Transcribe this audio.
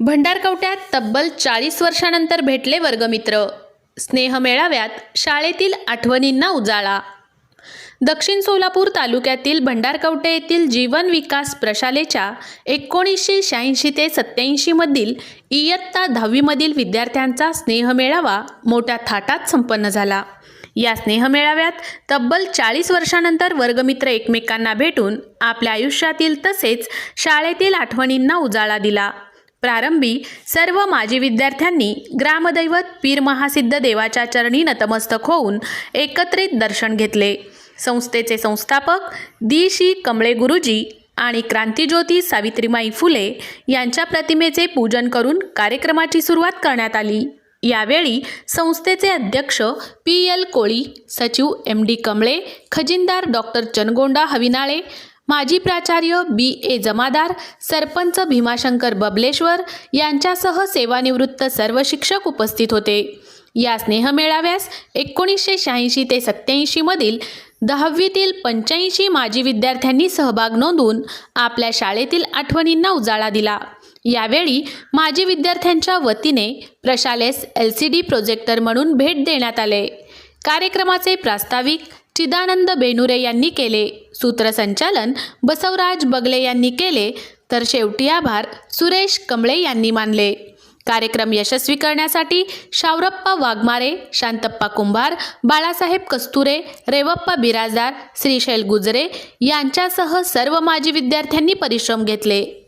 भंडारकवट्यात तब्बल चाळीस वर्षानंतर भेटले वर्गमित्र. स्नेह मेळाव्यात शाळेतील आठवणींना उजाळा. दक्षिण सोलापूर तालुक्यातील भंडारकवटे येथील जीवन विकास प्रशालेच्या एकोणीसशे शहाऐंशी ते सत्याऐंशीमधील इयत्ता दहावीमधील विद्यार्थ्यांचा स्नेहमेळावा मोठ्या थाटात संपन्न झाला. या स्नेहमेळाव्यात तब्बल चाळीस वर्षानंतर वर्गमित्र एकमेकांना भेटून आपल्या आयुष्यातील तसेच शाळेतील आठवणींना उजाळा दिला. प्रारंभी सर्व माजी विद्यार्थ्यांनी ग्रामदैवत पीर महासिद्ध देवाच्या चरणी नतमस्तक होऊन एकत्रित दर्शन घेतले. संस्थेचे संस्थापक दी शी कमळे गुरुजी आणि क्रांतीज्योती सावित्रीमाई फुले यांच्या प्रतिमेचे पूजन करून कार्यक्रमाची सुरुवात करण्यात आली. यावेळी संस्थेचे अध्यक्ष पी. एल. कोळी सचिव एम. डी. कमळे खजिनदार डॉक्टर चनगोंडा हविनाळे माजी प्राचार्य बी ए जमादार सरपंच भीमाशंकर बबलेश्वर यांच्यासह सेवानिवृत्त सर्व शिक्षक उपस्थित होते. या स्नेहमेळाव्यास एकोणीसशे शहाऐंशी ते सत्याऐंशीमधील दहावीतील पंच्याऐंशी माजी विद्यार्थ्यांनी सहभाग नोंदवून आपल्या शाळेतील आठवणींना उजाळा दिला. यावेळी माजी विद्यार्थ्यांच्या वतीने प्रशालेस एल सी डी प्रोजेक्टर म्हणून भेट देण्यात आले. कार्यक्रमाचे प्रास्ताविक चिदानंद बेनुरे यांनी केले. सूत्रसंचालन बसवराज बगले यांनी केले. तर शेवटी आभार सुरेश कमळे यांनी मानले. कार्यक्रम यशस्वी करण्यासाठी शावरप्पा वाघमारे शांतप्पा कुंभार बाळासाहेब कस्तुरे रेवप्पा बिराजदार श्रीशैल गुजरे यांच्यासह सर्व माजी विद्यार्थ्यांनी परिश्रम घेतले.